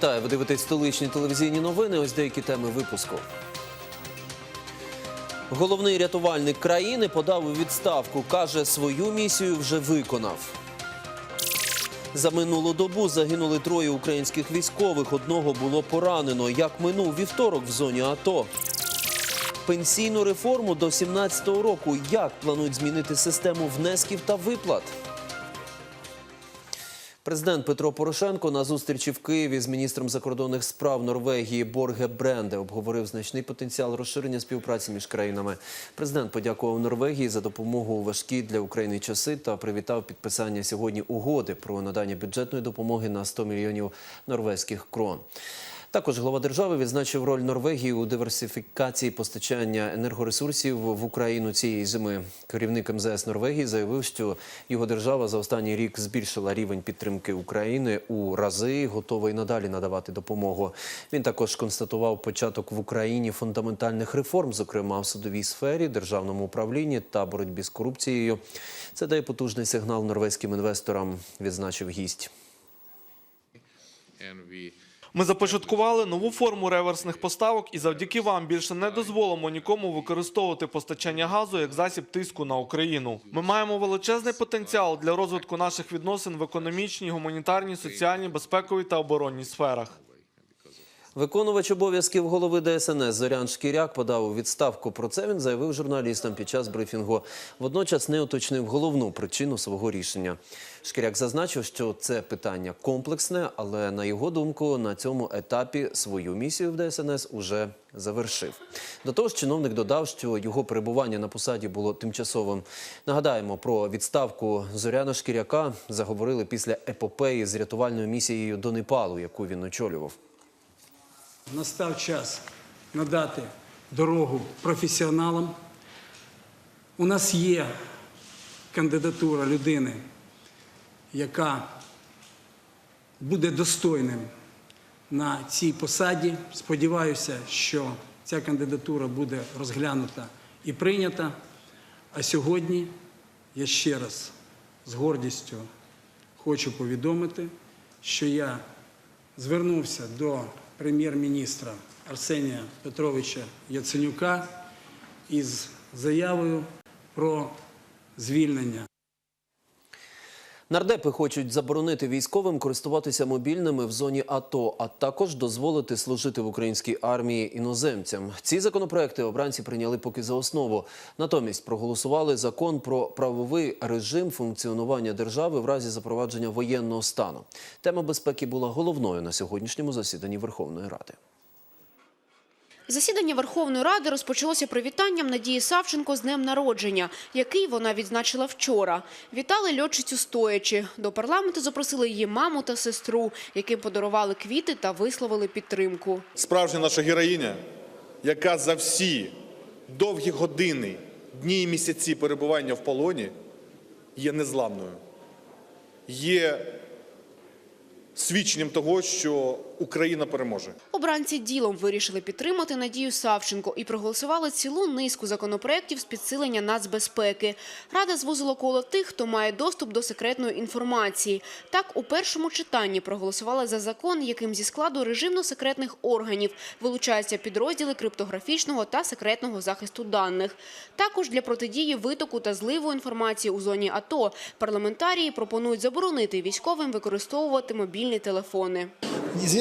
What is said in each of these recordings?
Вітаю, ви дивитесь столичні телевізійні новини. Ось деякі теми випуску. Головний рятувальник країни подав у відставку. Каже, свою місію вже виконав. За минулу добу загинули троє українських військових. Одного було поранено. Як минув вівторок в зоні АТО. Пенсійну реформу до 17-го року. Як планують змінити систему внесків та виплат? Президент Петро Порошенко на зустрічі в Києві з міністром закордонних справ Норвегії Борге Бренде обговорив значний потенціал розширення співпраці між країнами. Президент подякував Норвегії за допомогу у важкі для України часи та привітав підписання сьогодні угоди про надання бюджетної допомоги на 100 мільйонів норвезьких крон. Також глава держави відзначив роль Норвегії у диверсифікації постачання енергоресурсів в Україну цієї зими. Керівник МЗС Норвегії заявив, що його держава за останній рік збільшила рівень підтримки України у рази, і готова й надалі надавати допомогу. Він також констатував початок в Україні фундаментальних реформ, зокрема в судовій сфері, державному управлінні та боротьбі з корупцією. Це дає потужний сигнал норвезьким інвесторам, відзначив гість. Ми започаткували нову форму реверсних поставок і завдяки вам більше не дозволимо нікому використовувати постачання газу як засіб тиску на Україну. Ми маємо величезний потенціал для розвитку наших відносин в економічній, гуманітарній, соціальній, безпековій та оборонній сферах. Виконувач обов'язків голови ДСНС Зорян Шкіряк подав у відставку. Про це він заявив журналістам під час брифінгу. Водночас не уточнив головну причину свого рішення. Шкіряк зазначив, що це питання комплексне, але на його думку на цьому етапі свою місію в ДСНС уже завершив. До того ж, чиновник додав, що його перебування на посаді було тимчасовим. Нагадаємо про відставку Зоряна Шкіряка заговорили після епопеї з рятувальною місією до Непалу, яку він очолював. Настав час надати дорогу професіоналам. У нас є кандидатура людини, яка буде достойним на цій посаді. Сподіваюся, що ця кандидатура буде розглянута і прийнята. А сьогодні я ще раз з гордістю хочу повідомити, що я звернувся до прем'єр-міністра Арсенія Петровича Яценюка із заявою про звільнення. Нардепи хочуть заборонити військовим користуватися мобільними в зоні АТО, а також дозволити служити в українській армії іноземцям. Ці законопроекти обранці прийняли поки за основу. Натомість проголосували закон про правовий режим функціонування держави в разі запровадження воєнного стану. Тема безпеки була головною на сьогоднішньому засіданні Верховної Ради. Засідання Верховної Ради розпочалося привітанням Надії Савченко з днем народження, який вона відзначила вчора. Вітали льотчицю стоячи. До парламенту запросили її маму та сестру, яким подарували квіти та висловили підтримку. справжня наша героїня, яка за всі довгі години, дні і місяці перебування в полоні є незламною, є свідченням того, що Україна переможе. Обранці ділом вирішили підтримати Надію Савченко і проголосували цілу низку законопроєктів з підсилення нацбезпеки. Рада звузила коло тих, хто має доступ до секретної інформації. Так, у першому читанні проголосували за закон, яким зі складу режимно-секретних органів вилучаються підрозділи криптографічного та секретного захисту даних. Також для протидії витоку та зливу інформації у зоні АТО парламентарії пропонують заборонити військовим використовувати мобільні телефони.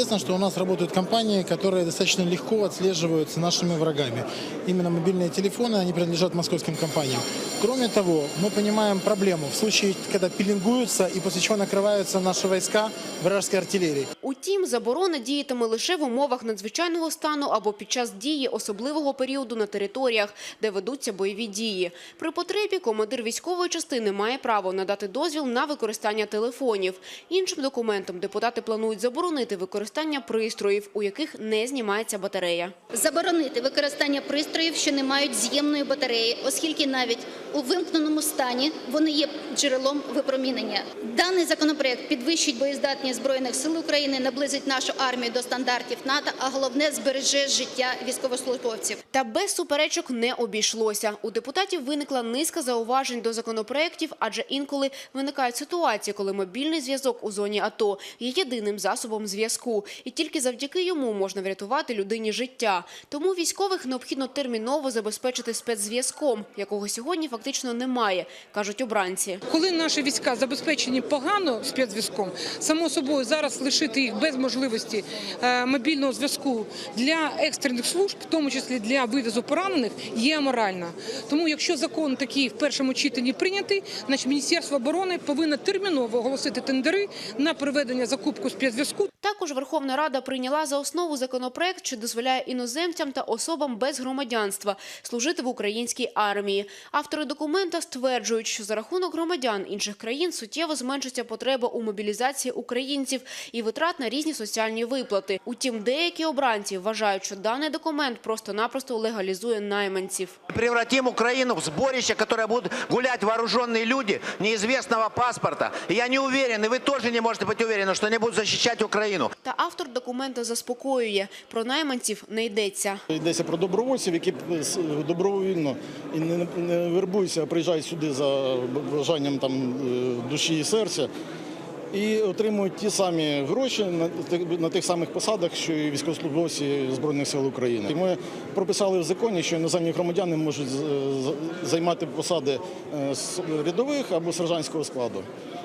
Известно, что у нас работают компании, которые достаточно легко отслеживаются нашими врагами. Именно мобильные телефоны, они принадлежат московским компаниям. Кроме того, мы понимаем проблему в случае, когда пеленгуются и после чего накрываются наши войска вражеской артиллерии. Утім, заборона діятиме лише в умовах надзвичайного стану або під час дії особливого періоду на територіях, де ведуться бойові дії. При потребі командир військової частини має право надати дозвіл на використання телефонів. Іншим документом депутати планують заборонити використання пристроїв, у яких не знімається батарея. Заборонити використання пристроїв, що не мають з'ємної батареї, оскільки навіть у вимкненому стані вони є джерелом випромінення. Даний законопроект підвищить боєздатність Збройних сил України України наблизить нашу армію до стандартів НАТО, а головне збереже життя військовослужбовців. Та без суперечок не обійшлося. У депутатів виникла низка зауважень до законопроєктів, адже інколи виникають ситуації, коли мобільний зв'язок у зоні АТО є єдиним засобом зв'язку. І тільки завдяки йому можна врятувати людині життя. Тому військових необхідно терміново забезпечити спецзв'язком, якого сьогодні фактично немає, кажуть обранці. Коли наші війська забезпечені погано спецзв'язком, само собою зараз лишити їх без можливості е, мобільного зв'язку для екстрених служб, в тому числі для вивізу поранених, є аморально. Тому, якщо закон такий в першому читанні прийнятий, значить Міністерство оборони повинно терміново оголосити тендери на проведення закупку спецзв'язку Також Верховна Рада прийняла за основу законопроект, що дозволяє іноземцям та особам без громадянства служити в українській армії. Автори документа стверджують, що за рахунок громадян інших країн суттєво зменшиться потреба у мобілізації українців і витрат на різні соціальні виплати. Утім, деякі обранці вважають, що даний документ просто-напросто легалізує найманців. Превратим Украину в сборище, которое будут гулять вооруженные люди неизвестного паспорта. И я не уверен, и вы тоже не можете быть уверены, что они будут защищать Украину. Та автор документа заспокоює, про найманців не йдеться. Йдеться про добровольців, які с- добровільно і не, не вербуються, а приїжджають сюди за бажанням там е, душі і серця. І отримують ті самі гроші на тих, самих посадах, що і військовослужбовці Збройних сил України. Ми прописали в законі, що іноземні громадяни можуть займати посади е, рядових або сержантського складу.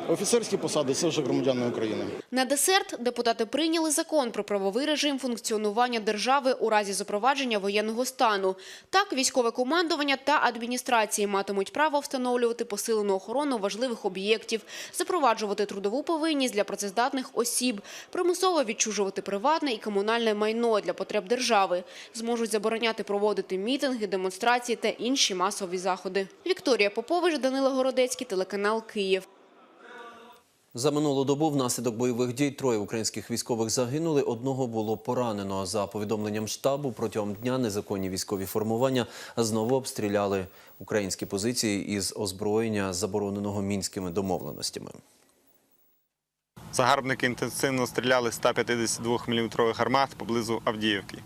Офіцерські посади це вже громадяни України. На десерт депутати прийняли закон про правовий режим функціонування держави у разі запровадження воєнного стану. Так, військове командування та адміністрації матимуть право встановлювати посилену охорону важливих об'єктів, запроваджувати трудову повинність для працездатних осіб, примусово відчужувати приватне і комунальне майно для потреб держави, зможуть забороняти проводити мітинги, демонстрації та інші масові заходи. Вікторія Попович, Данила Городецький, телеканал Київ. За минулу добу внаслідок бойових дій троє українських військових загинули, одного було поранено. За повідомленням штабу, протягом дня незаконні військові формування знову обстріляли українські позиції із озброєння, забороненого мінськими домовленостями. Загарбники інтенсивно стріляли з 152-мм гармат поблизу Авдіївки.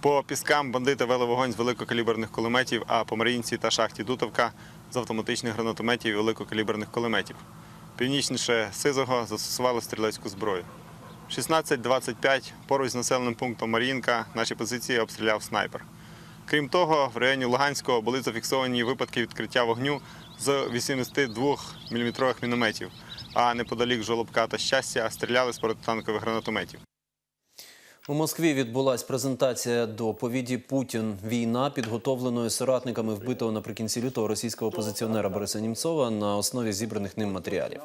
По піскам бандити вели вогонь з великокаліберних кулеметів, а по Маріїнці та шахті Дутовка з автоматичних гранатометів і великокаліберних кулеметів. Північніше Сизого застосували стрілецьку зброю. 16.25 поруч з населеним пунктом Маріїнка наші позиції обстріляв снайпер. Крім того, в районі Луганського були зафіксовані випадки відкриття вогню з 82-мм мінометів, а неподалік Жолобка та щастя стріляли з протитанкових гранатометів. У Москві відбулась презентація доповіді Путін. Війна, підготовленої соратниками вбитого наприкінці лютого російського опозиціонера Бориса Німцова на основі зібраних ним матеріалів.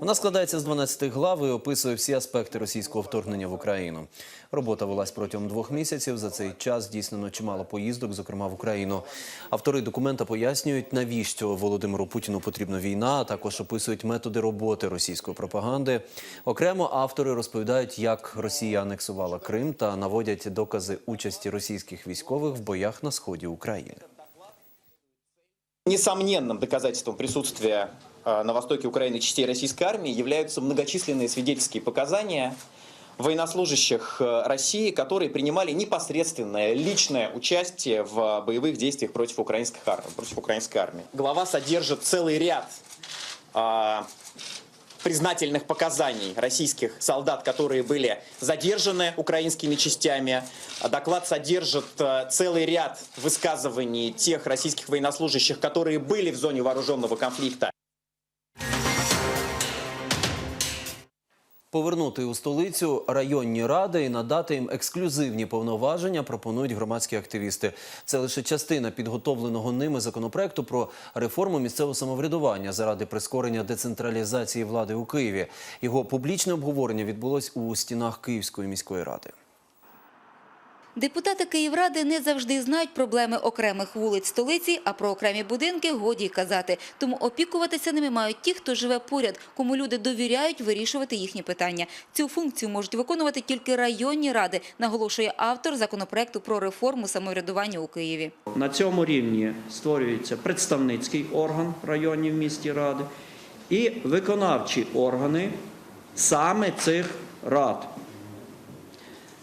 Вона складається з 12 глав і описує всі аспекти російського вторгнення в Україну. Робота велась протягом двох місяців. За цей час здійснено чимало поїздок, зокрема в Україну. Автори документа пояснюють, навіщо Володимиру Путіну потрібна війна, а також описують методи роботи російської пропаганди. Окремо автори розповідають, як Росія анексувала Крим та наводять докази участі російських військових в боях на сході України. Несомненным доказательством присутствия э, на востоке Украины частей российской армии являются многочисленные свидетельские показания военнослужащих э, России, которые принимали непосредственное личное участие в боевых действиях против, украинских ар- против украинской армии. Глава содержит целый ряд а, признательных показаний российских солдат, которые были задержаны украинскими частями. А Доклад содержит э, целый ряд высказываний тех российских военнослужащих, которые были в зоне вооруженного конфликта. Повернути у столицю районні ради і надати їм ексклюзивні повноваження пропонують громадські активісти. Це лише частина підготовленого ними законопроекту про реформу місцевого самоврядування заради прискорення децентралізації влади у Києві. Його публічне обговорення відбулось у стінах Київської міської ради. Депутати Київради не завжди знають проблеми окремих вулиць столиці, а про окремі будинки годі й казати. Тому опікуватися ними мають ті, хто живе поряд, кому люди довіряють вирішувати їхні питання. Цю функцію можуть виконувати тільки районні ради, наголошує автор законопроекту про реформу самоврядування у Києві. На цьому рівні створюється представницький орган районів місті ради і виконавчі органи саме цих рад.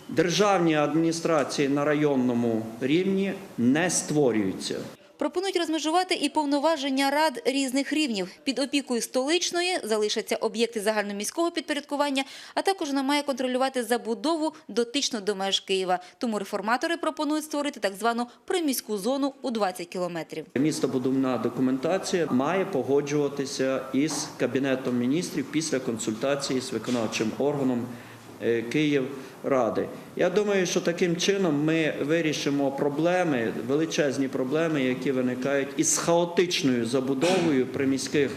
Державні адміністрації на районному рівні не створюються. Пропонують розмежувати і повноваження рад різних рівнів. Під опікою столичної залишаться об'єкти загальноміського підпорядкування, а також вона має контролювати забудову дотично до меж Києва. Тому реформатори пропонують створити так звану приміську зону у 20 кілометрів. Містобудівна документація має погоджуватися із Кабінетом міністрів після консультації з виконавчим органом Київради. Я думаю, що таким чином ми вирішимо проблеми, величезні проблеми, які виникають із хаотичною забудовою приміських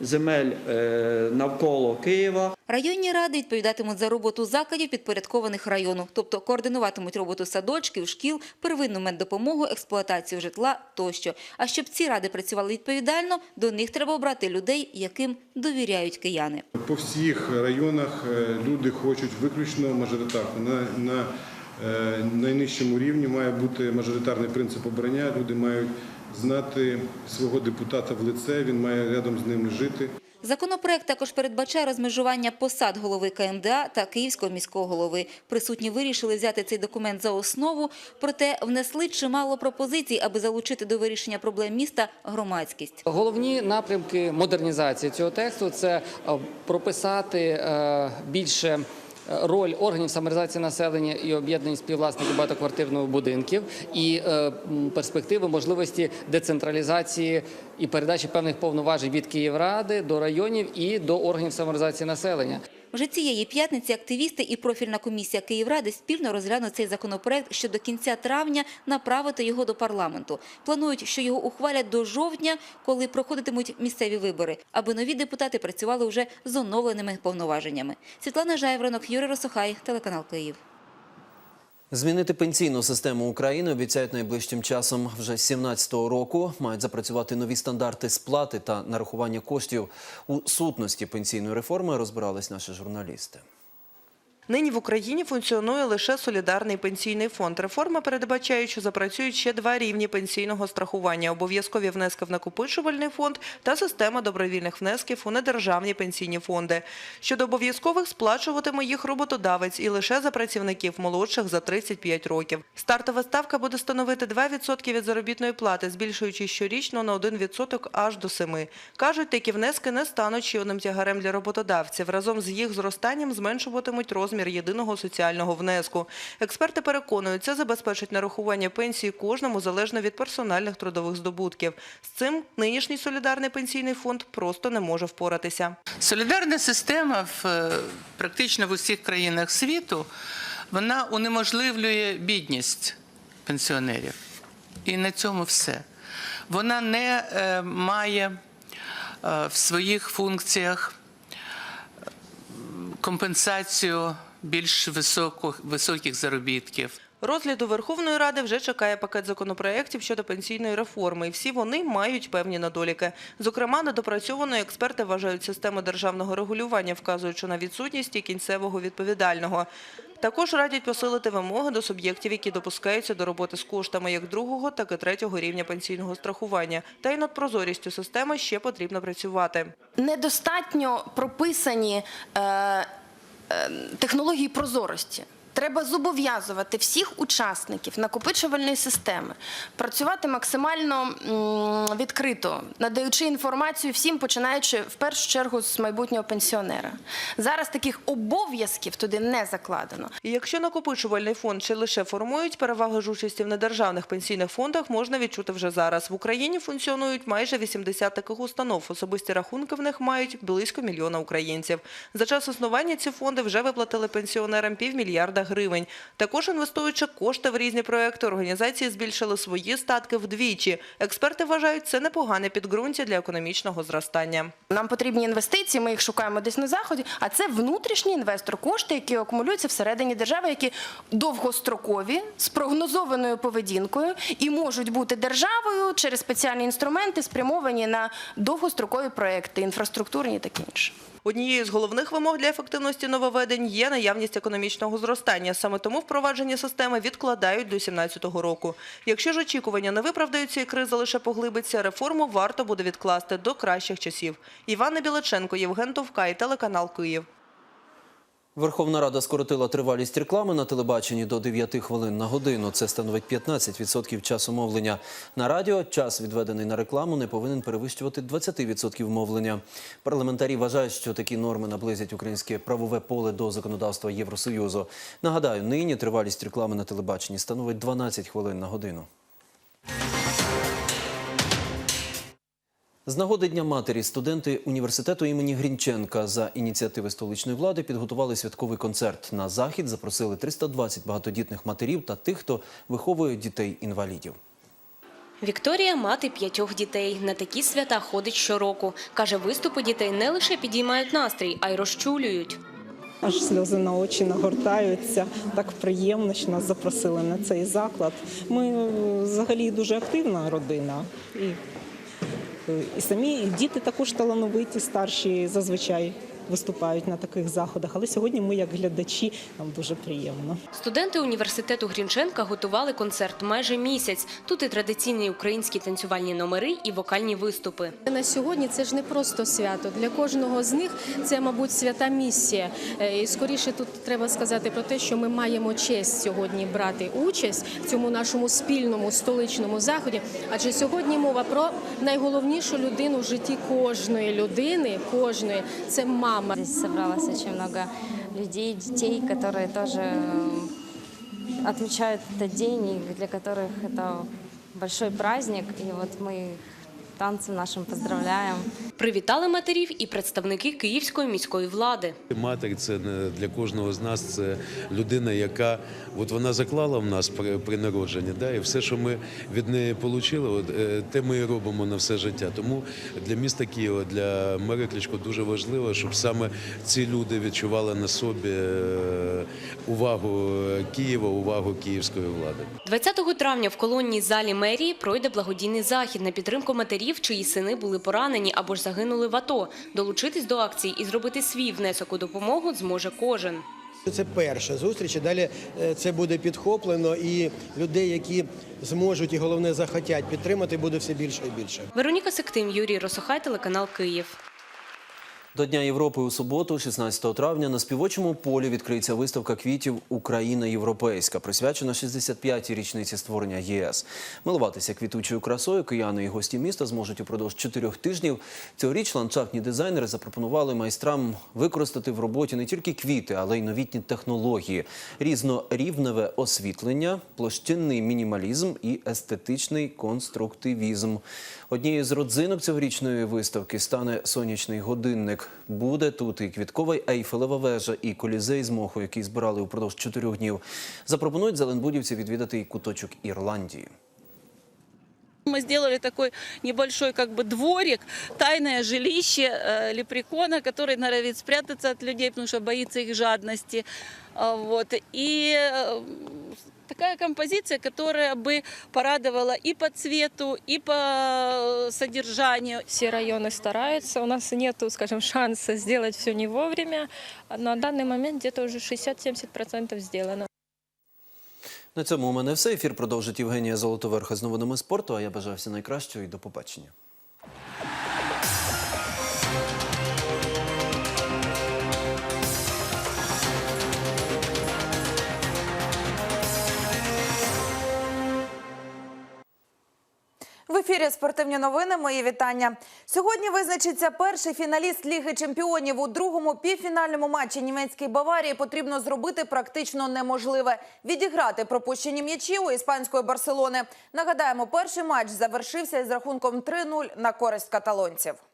земель е, навколо Києва. Районні ради відповідатимуть за роботу закладів, підпорядкованих району, тобто координуватимуть роботу садочків, шкіл, первинну меддопомогу, експлуатацію житла тощо. А щоб ці ради працювали відповідально, до них треба обрати людей, яким довіряють кияни. По всіх районах е, люди хочуть виключно мажоритарку. На, на е, найнижчому рівні має бути мажоритарний принцип обрання. Люди мають знати свого депутата в лице, він має рядом з ними жити. Законопроект також передбачає розмежування посад голови КМДА та Київського міського голови. Присутні вирішили взяти цей документ за основу, проте внесли чимало пропозицій, аби залучити до вирішення проблем міста громадськість. Головні напрямки модернізації цього тексту це е, прописати е, більше роль органів саморизації населення і об'єднань співвласників багатоквартирних будинків і е, перспективи можливості децентралізації і передачі певних повноважень від Київради до районів і до органів саморизації населення. Вже цієї п'ятниці активісти і профільна комісія Київради спільно розглянуть цей законопроект, що до кінця травня направити його до парламенту. Планують, що його ухвалять до жовтня, коли проходитимуть місцеві вибори, аби нові депутати працювали вже з оновленими повноваженнями. Світлана Жайворонок, Юрій Росохай, телеканал Київ. Змінити пенсійну систему України обіцяють найближчим часом. Вже з 2017 року мають запрацювати нові стандарти сплати та нарахування коштів. У сутності пенсійної реформи розбирались наші журналісти. Нині в Україні функціонує лише солідарний пенсійний фонд. Реформа передбачає, що запрацюють ще два рівні пенсійного страхування – обов'язкові внески в накопичувальний фонд та система добровільних внесків у недержавні пенсійні фонди. Щодо обов'язкових сплачуватиме їх роботодавець і лише за працівників молодших за 35 років. Стартова ставка буде становити 2% від заробітної плати, збільшуючи щорічно на 1% аж до 7%. Кажуть, такі внески не стануть ще тягарем для роботодавців. Разом з їх зростанням зменшуватимуть розмір єдиного соціального внеску. Експерти переконують, це забезпечить нарахування пенсії кожному залежно від персональних трудових здобутків. З цим нинішній солідарний пенсійний фонд просто не може впоратися. Солідарна система в е, практично в усіх країнах світу вона унеможливлює бідність пенсіонерів. І на цьому все. Вона не е, має е, в своїх функціях компенсацію більш високих, високих заробітків. Розгляду Верховної Ради вже чекає пакет законопроєктів щодо пенсійної реформи, і всі вони мають певні недоліки. Зокрема, недопрацьованою експерти вважають систему державного регулювання, вказуючи на відсутність і кінцевого відповідального. Також радять посилити вимоги до суб'єктів, які допускаються до роботи з коштами як другого, так і третього рівня пенсійного страхування. Та й над прозорістю системи ще потрібно працювати. недостатньо прописані е, е, технології прозорості. Треба зобов'язувати всіх учасників накопичувальної системи працювати максимально відкрито, надаючи інформацію всім, починаючи в першу чергу з майбутнього пенсіонера. Зараз таких обов'язків туди не закладено. Якщо накопичувальний фонд ще лише формують, переваги ж участі в недержавних пенсійних фондах можна відчути вже зараз. В Україні функціонують майже 80 таких установ. Особисті рахунки в них мають близько мільйона українців. За час існування ці фонди вже виплатили пенсіонерам півмільярда гривень. Також інвестуючи кошти в різні проекти, організації збільшили свої статки вдвічі. Експерти вважають, це непогане підґрунтя для економічного зростання. Нам потрібні інвестиції, ми їх шукаємо десь на заході. А це внутрішній інвестор, кошти, які акумулюються всередині держави, які довгострокові з прогнозованою поведінкою і можуть бути державою через спеціальні інструменти, спрямовані на довгострокові проекти, інфраструктурні і таке інше. Однією з головних вимог для ефективності нововведень є наявність економічного зростання. Саме тому впровадження системи відкладають до 2017 року. Якщо ж очікування не виправдаються і криза лише поглибиться, реформу варто буде відкласти до кращих часів. Івана Білоченко, Євген Товкай, телеканал Київ. Верховна Рада скоротила тривалість реклами на телебаченні до 9 хвилин на годину. Це становить 15% часу мовлення. На радіо час, відведений на рекламу, не повинен перевищувати 20% мовлення. Парламентарі вважають, що такі норми наблизять українське правове поле до законодавства Євросоюзу. Нагадаю, нині тривалість реклами на телебаченні становить 12 хвилин на годину. З нагоди Дня матері студенти університету імені Грінченка за ініціативи столичної влади підготували святковий концерт. На захід запросили 320 багатодітних матерів та тих, хто виховує дітей-інвалідів. Вікторія – мати п'ятьох дітей. На такі свята ходить щороку. Каже, виступи дітей не лише підіймають настрій, а й розчулюють. Аж сльози на очі нагортаються. Так приємно, що нас запросили на цей заклад. Ми е, взагалі дуже активна родина. І, і самі діти також талановиті, старші зазвичай виступають на таких заходах. Але сьогодні ми, як глядачі, нам дуже приємно. Студенти університету Грінченка готували концерт майже місяць. Тут і традиційні українські танцювальні номери, і вокальні виступи. На сьогодні це ж не просто свято. Для кожного з них це, мабуть, свята місія. Е, І скоріше тут треба сказати про те, що ми маємо честь сьогодні брати участь в цьому нашому спільному столичному заході. Адже сьогодні мова про найголовнішу людину в житті кожної людини, кожної це мама Здесь собралось очень много людей, детей, которые тоже э, отмечают этот день, и для которых это большой праздник. И вот мы их танцем нашим поздравляем. Привітали матерів і представники Київської міської влади. Матер це для кожного з нас. Це людина, яка от вона заклала в нас при, при народженні. Да, і все, що ми від неї отримали, от, е, те ми і робимо на все життя. Тому для міста Києва, для мера Кличко дуже важливо, щоб саме ці люди відчували на собі е, увагу Києва, увагу київської влади. 20 травня в колонній залі мерії пройде благодійний захід на підтримку матерів, чиї сини були поранені або ж загинули в АТО. Долучитись до акції і зробити свій внесок у допомогу зможе кожен. Це перша зустріч. і Далі е, це буде підхоплено, і людей, які зможуть і головне захотять підтримати, буде все більше і більше. Вероніка Сектим, Юрій Росохай, телеканал Київ. До Дня Європи у суботу, 16 травня, на співочому полі відкриється виставка квітів Україна європейська, присвячена 65-й річниці створення ЄС. Милуватися квітучою красою кияни і гості міста зможуть упродовж чотирьох тижнів. Цьогоріч ландшафтні дизайнери запропонували майстрам використати в роботі не тільки квіти, але й новітні технології, різнорівневе освітлення, площинний мінімалізм і естетичний конструктивізм. Однією з родзинок цьогорічної виставки стане сонячний годинник Буде тут і квіткова й ейфелева вежа, і колізей з моху, який збирали упродовж чотирьох днів. Запропонують зеленбудівці відвідати і куточок Ірландії. Мы сделали такой небольшой как бы дворик, тайное жилище э, лепрекона, который норовит спрятаться от людей, потому что боится их жадности. А, Вот. И э, такая композиция, которая бы порадовала и по цвету, и по э, содержанию. Все районы стараются. У нас нет, скажем, шанса сделать все не вовремя. На данный момент где-то уже 60-70% сделано. На цьому у мене все. Ефір продовжить Євгенія Золотоверха з новинами спорту. А я бажаю всього найкращого і до побачення. Ефірі спортивні новини. Мої вітання. Сьогодні визначиться перший фіналіст Ліги чемпіонів. У другому півфінальному матчі німецькій Баварії потрібно зробити практично неможливе відіграти пропущені м'ячі у іспанської Барселони. Нагадаємо, перший матч завершився із рахунком 3-0 на користь каталонців.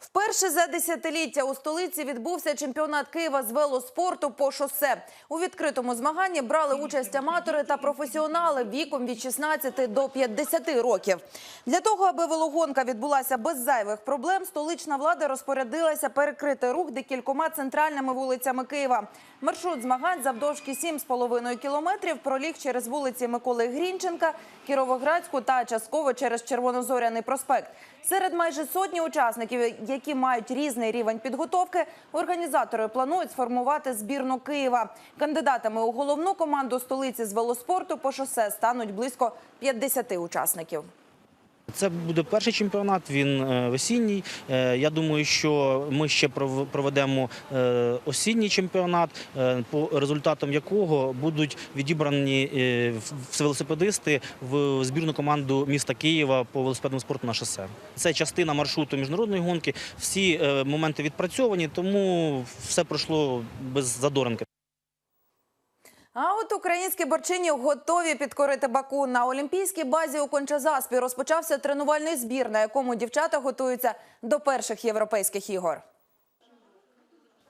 Вперше за десятиліття у столиці відбувся чемпіонат Києва з велоспорту по шосе. У відкритому змаганні брали участь аматори та професіонали віком від 16 до 50 років. Для того, аби велогонка відбулася без зайвих проблем, столична влада розпорядилася перекрити рух декількома центральними вулицями Києва. Маршрут змагань завдовжки 7,5 кілометрів проліг через вулиці Миколи Грінченка, Кіровоградську та частково через Червонозоряний проспект. Серед майже сотні учасників, які мають різний рівень підготовки, організатори планують сформувати збірну Києва. Кандидатами у головну команду столиці з велоспорту по шосе стануть близько 50 учасників. Це буде перший чемпіонат, він е, весінній. Е, Я думаю, що ми ще проведемо е, осінній чемпіонат, по результатам якого будуть відібрані велосипедисти в збірну команду міста Києва по велосипедному спорту на шосе. Це частина маршруту міжнародної гонки. Всі моменти відпрацьовані, тому все пройшло без задоринки. А от українські борчині готові підкорити Баку. На олімпійській базі у Кончазаспі розпочався тренувальний збір, на якому дівчата готуються до перших європейських ігор.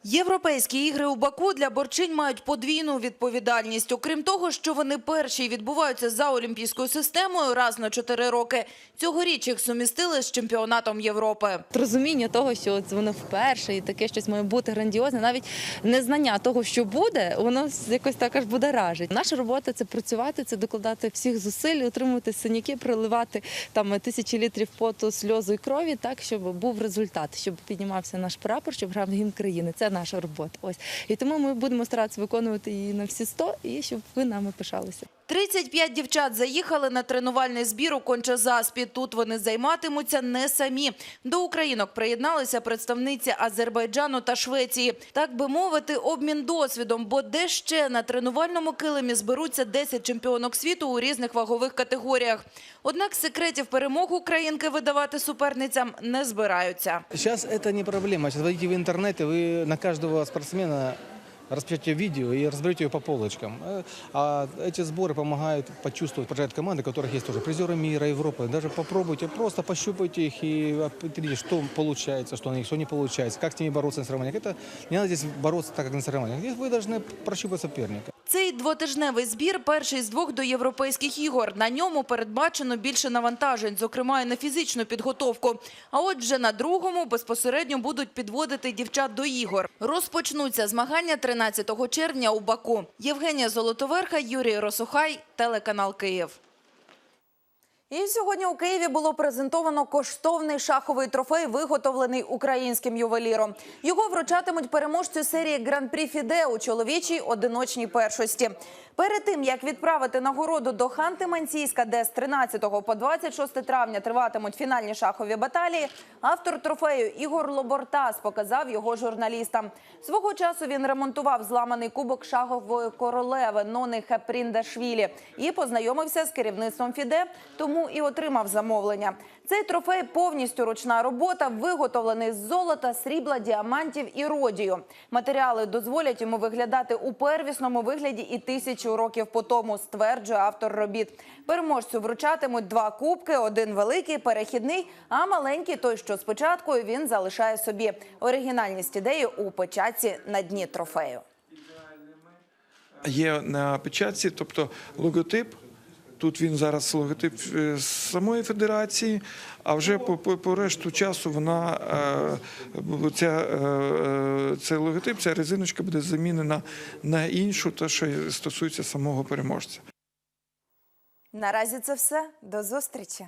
Європейські ігри у Баку для борчинь мають подвійну відповідальність. Окрім того, що вони перші відбуваються за олімпійською системою раз на чотири роки. Цьогоріч їх сумістили з чемпіонатом Європи. розуміння того, що от воно вперше і таке щось має бути грандіозне, навіть незнання того, що буде, воно якось також буде ражить. Наша робота це працювати, це докладати всіх зусиль, отримувати синяки, проливати там тисячі літрів поту, сльозу і крові, так щоб був результат, щоб піднімався наш прапор, щоб грав гімн країни. Це наша робота. Ось і тому ми будемо старатися виконувати її на всі 100, і щоб ви нами пишалися. 35 дівчат заїхали на тренувальний збір у Кончазаспі. Тут вони займатимуться не самі. До українок приєдналися представниці Азербайджану та Швеції. Так би мовити, обмін досвідом, бо де ще на тренувальному килимі зберуться 10 чемпіонок світу у різних вагових категоріях. Однак секретів перемог українки видавати суперницям не збираються. Сейчас это не проблема. Сейчас войдите в интернет, и вы на каждого спортсмена распечатайте видео и разберете ее по полочкам. Э, А эти сборы помогают почувствовать, поддержать команды, у которых есть тоже призеры мира, Европы. Даже попробуйте, просто пощупайте их и определите, что получается, что у них, что не получается, как с ними бороться на соревнованиях. Это не надо здесь бороться так, как на соревнованиях. Здесь вы должны прощупать соперника. Цей двотижневий збір перший з двох до європейських ігор. На ньому передбачено більше навантажень, зокрема і на фізичну підготовку. А от вже на другому безпосередньо будуть підводити дівчат до ігор. Розпочнуться змагання 13 червня у Баку. Євгенія Золотоверха, Юрій Росухай, телеканал Київ. І сьогодні у Києві було презентовано коштовний шаховий трофей, виготовлений українським ювеліром. Його вручатимуть переможцю серії Гран-прі Фіде у чоловічій одиночній першості. Перед тим як відправити нагороду до Ханти-Мансійська, де з 13 по 26 травня триватимуть фінальні шахові баталії, автор трофею Ігор Лобортас показав його журналістам. Свого часу він ремонтував зламаний кубок шахової королеви Нони Хепріндашвілі і познайомився з керівництвом Фіде, тому і отримав замовлення. Цей трофей повністю ручна робота, виготовлений з золота, срібла, діамантів і родію. Матеріали дозволять йому виглядати у первісному вигляді і тисячу років по тому, стверджує автор робіт. Переможцю вручатимуть два кубки: один великий, перехідний, а маленький той, що спочатку він залишає собі. Оригінальність ідеї у печатці на дні трофею. Є на печатці, тобто логотип. Тут він зараз логотип е, самої федерації, а вже по, по, по решту часу вона е, ця, е, цей логотип, ця резиночка буде замінена на іншу, те, що стосується самого переможця. Наразі це все. До зустрічі.